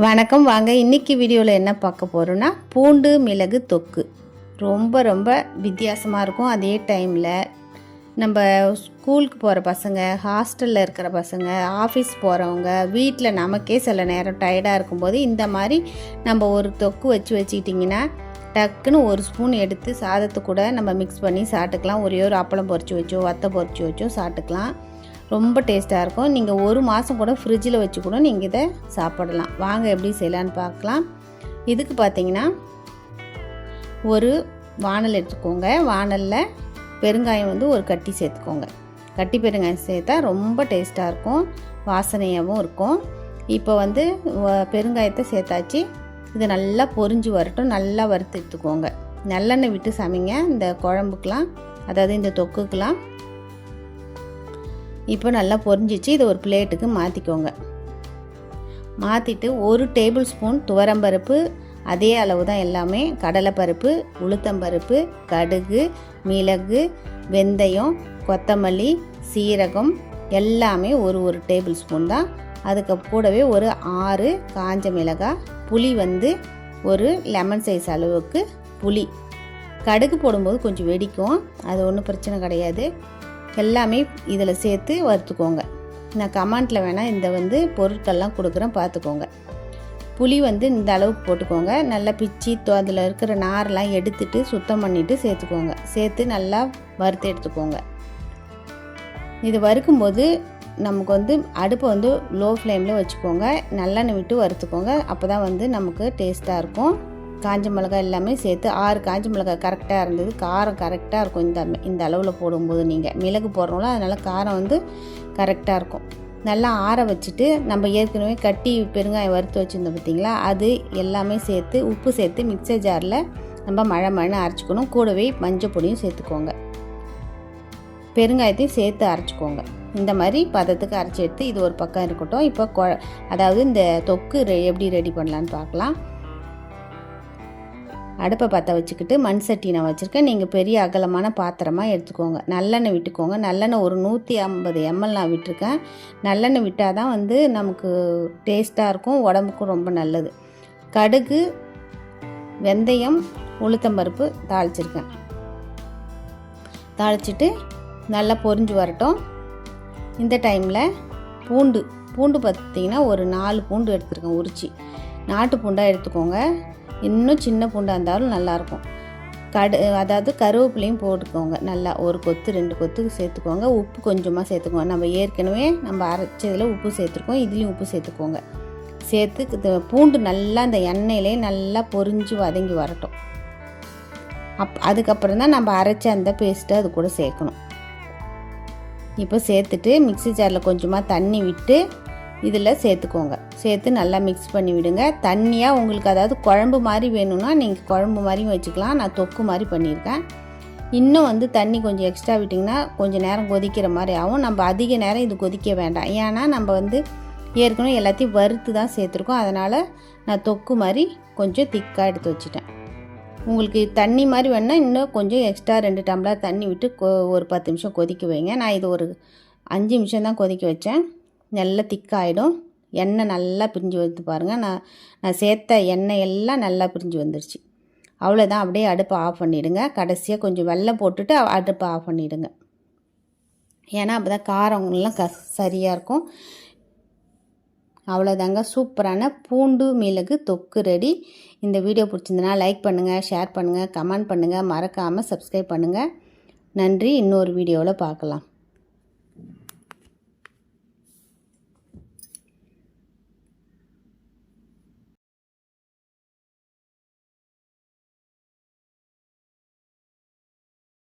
வணக்கம் வாங்க. இன்றைக்கி வீடியோவில் என்ன பார்க்க போகிறோன்னா பூண்டு மிளகு தொக்கு. ரொம்ப ரொம்ப வித்தியாசமாக இருக்கும். அதே டைமில் நம்ம ஸ்கூலுக்கு போகிற பசங்க ஹாஸ்டலில் இருக்கிற பசங்க ஆஃபீஸ் போகிறவங்க வீட்டில் நமக்கே சில நேரம் டயர்டாக இருக்கும்போது இந்த மாதிரி நம்ம ஒரு தொக்கு வச்சு வச்சுக்கிட்டிங்கன்னா டக்குன்னு ஒரு ஸ்பூன் எடுத்து சாதத்து கூட நம்ம மிக்ஸ் பண்ணி சாப்பிட்டுக்கலாம். ஒரே ஒரு அப்பளம் பொரிச்சு வச்சோ வத்தை பொரிச்சு வச்சோ சாப்பிட்டுக்கலாம். ரொம்ப டேஸ்ட்டாக இருக்கும். நீங்கள் ஒரு மாதம் கூட ஃப்ரிட்ஜில் வச்சு கூட நீங்கள் இதை சாப்பிடலாம். வாங்க எப்படி செய்யலான்னு பார்க்கலாம். இதுக்கு பார்த்தீங்கன்னா ஒரு வானல் எடுத்துக்கோங்க. வானலில் பெருங்காயம் வந்து ஒரு கட்டி சேர்த்துக்கோங்க. கட்டி பெருங்காயம் சேர்த்தா ரொம்ப டேஸ்ட்டாக இருக்கும். வாசனையாகவும் இருக்கும். இப்போ வந்து வ- பெருங்காயத்தை சேர்த்தாச்சு. இது நல்லா பொரிஞ்சு வரட்டும். நல்லா வறுத்து எடுத்துக்கோங்க. நல்லெண்ணெய் விட்டு சமைங்க. இந்த குழம்புக்கெலாம் அதாவது இந்த தொக்குக்கெலாம் இப்போ நல்லா பொரிஞ்சிச்சு. இதை ஒரு பிளேட்டுக்கு மாற்றிக்கோங்க மாற்றிட்டு ஒரு டேபிள் ஸ்பூன் துவரம்பருப்பு அதே அளவு தான் எல்லாமே. கடலைப்பருப்பு உளுத்தம்பருப்பு கடுகு மிளகு வெந்தயம் கொத்தமல்லி சீரகம் எல்லாமே ஒரு ஒரு டேபிள் ஸ்பூன் தான். அதுக்கு கூடவே ஒரு ஆறு காஞ்ச மிளகாய் புளி வந்து ஒரு லெமன் சைஸ் அளவுக்கு புளி. கடுகு போடும்போது கொஞ்சம் வெடிக்கும். அது ஒன்றும் பிரச்சனை கிடையாது. எல்லாமே இதில் சேர்த்து வறுத்துக்கோங்க. நான் கமெண்ட்டில் வேணால் இந்த வந்து பொருட்கள்லாம் கொடுக்குறேன் பார்த்துக்கோங்க. புளி வந்து இந்த அளவுக்கு போட்டுக்கோங்க. நல்லா பிச்சு தோ அதில் இருக்கிற நாரெல்லாம் எடுத்துட்டு சுத்தம் பண்ணிவிட்டு சேர்த்துக்கோங்க. சேர்த்து நல்லா வறுத்து எடுத்துக்கோங்க. இது வறுக்கும்போது நமக்கு வந்து அடுப்பை வந்து லோ ஃப்ளேமில் வச்சுக்கோங்க. நல்லெண்ணெய் விட்டு வறுத்துக்கோங்க. அப்போ தான் வந்து நமக்கு டேஸ்ட்டாக இருக்கும். காஞ்ச மிளகாய் எல்லாமே சேர்த்து ஆறு காஞ்ச மிளகாய் கரெக்டாக இருந்தது. காரம் கரெக்டாக இருக்கும் இந்த இந்த அளவில் போடும்போது நீங்கள் மிளகு போடுறோம்ல அதனால் காரம் வந்து கரெக்டாக இருக்கும். நல்லா ஆற வச்சுட்டு நம்ம ஏற்கனவே கட்டி பெருங்காயம் வறுத்து வச்சுருந்தோம் பார்த்தீங்களா அது எல்லாமே சேர்த்து உப்பு சேர்த்து மிக்சர் ஜாரில் நம்ம மழை மழை அரைச்சிக்கணும். கூடவே மஞ்சள் பொடியும் சேர்த்துக்கோங்க. பெருங்காயத்தையும் சேர்த்து அரைச்சிக்கோங்க. இந்த மாதிரி பதத்துக்கு அரைச்சி எடுத்து இது ஒரு பக்கம் இருக்கட்டும். இப்போ கொ அதாவது இந்த தொக்கு ரெ- எப்படி ரெடி பண்ணலான்னு பார்க்கலாம். அடுப்பை பற்ற வச்சுக்கிட்டு மண் சட்டி நான் வச்சுருக்கேன். நீங்கள் பெரிய அகலமான பாத்திரமாக எடுத்துக்கோங்க. நல்லெண்ணெய் விட்டுக்கோங்க. நல்லெண்ணெய் ஒரு நூற்றி ஐம்பது எம்எல் நான் விட்டுருக்கேன். நல்லெண்ணெய் விட்டால் தான் வந்து நமக்கு டேஸ்ட்டாக இருக்கும் உடம்புக்கும் ரொம்ப நல்லது. கடுகு வெந்தயம் உளுத்தம்பருப்பு தாளிச்சிருக்கேன். தாளிச்சிட்டு நல்லா பொரிஞ்சு வரட்டும். இந்த டைமில் பூண்டு பூண்டு பார்த்தீங்கன்னா ஒரு நாலு பூண்டு எடுத்துருக்கேன் உரிச்சி. நாட்டு பூண்டாக எடுத்துக்கோங்க. இன்னும் சின்ன பூண்டாக இருந்தாலும் நல்லாயிருக்கும். கடு அதாவது கருவேப்பிலையும் போட்டுக்கோங்க. நல்லா ஒரு கொத்து ரெண்டு கொத்து சேர்த்துக்கோங்க. உப்பு கொஞ்சமாக சேர்த்துக்கோங்க. நம்ம ஏற்கனவே நம்ம அரைச்சதில் உப்பு சேர்த்துருக்கோம். இதுலேயும் உப்பு சேர்த்துக்கோங்க. சேர்த்து பூண்டு நல்லா அந்த எண்ணெயிலே நல்லா பொரிஞ்சு வதங்கி வரட்டும். அப் அதுக்கப்புறம் தான் நம்ம அரைச்ச அந்த பேஸ்ட்டை அது கூட சேர்க்கணும். இப்போ சேர்த்துட்டு மிக்ஸி ஜாரில் கொஞ்சமாக தண்ணி விட்டு இதில் சேர்த்துக்கோங்க. சேர்த்து நல்லா மிக்ஸ் பண்ணி விடுங்க. தண்ணியாக உங்களுக்கு அதாவது குழம்பு மாதிரி வேணும்னா நீங்கள் குழம்பு மாதிரியும் வச்சுக்கலாம். நான் தொக்கு மாதிரி பண்ணியிருக்கேன். இன்னும் வந்து தண்ணி கொஞ்சம் எக்ஸ்ட்ரா விட்டிங்கன்னா கொஞ்சம் நேரம் கொதிக்கிற மாதிரி ஆகும். நம்ம அதிக நேரம் இது கொதிக்க வேண்டாம். ஏன்னா நம்ம வந்து ஏற்கனவே எல்லாத்தையும் வறுத்து தான் சேர்த்துருக்கோம். அதனால் நான் தொக்கு மாதிரி கொஞ்சம் திக்காக எடுத்து வச்சுட்டேன். உங்களுக்கு தண்ணி மாதிரி வேணால் இன்னும் கொஞ்சம் எக்ஸ்ட்ரா ரெண்டு டம்ளர் தண்ணி விட்டு கொ ஒரு பத்து நிமிஷம் கொதிக்க வைங்க. நான் இது ஒரு அஞ்சு நிமிஷம் தான் கொதிக்க வச்சேன். நல்லா திக்காகிடும் எண்ணெய் நல்லா பிரிஞ்சு வந்து பாருங்கள் நான் நான் சேர்த்த எண்ணெய் எல்லாம் நல்லா பிரிஞ்சு வந்துடுச்சு அவ்வளோதான் அப்படியே அடுப்பை ஆஃப் பண்ணிவிடுங்க கடைசியாக கொஞ்சம் வெள்ளம் போட்டுட்டு அடுப்பை ஆஃப் பண்ணிவிடுங்க ஏன்னா அப்போ தான் காரம்லாம் க சரியாக இருக்கும். அவ்வளோதாங்க சூப்பரான பூண்டு மிளகு தொக்கு ரெடி. இந்த வீடியோ பிடிச்சிருந்தனா லைக் பண்ணுங்கள் ஷேர் பண்ணுங்கள் கமெண்ட் பண்ணுங்கள் மறக்காமல் சப்ஸ்கிரைப் பண்ணுங்கள் நன்றி. இன்னொரு வீடியோவில் பார்க்கலாம்.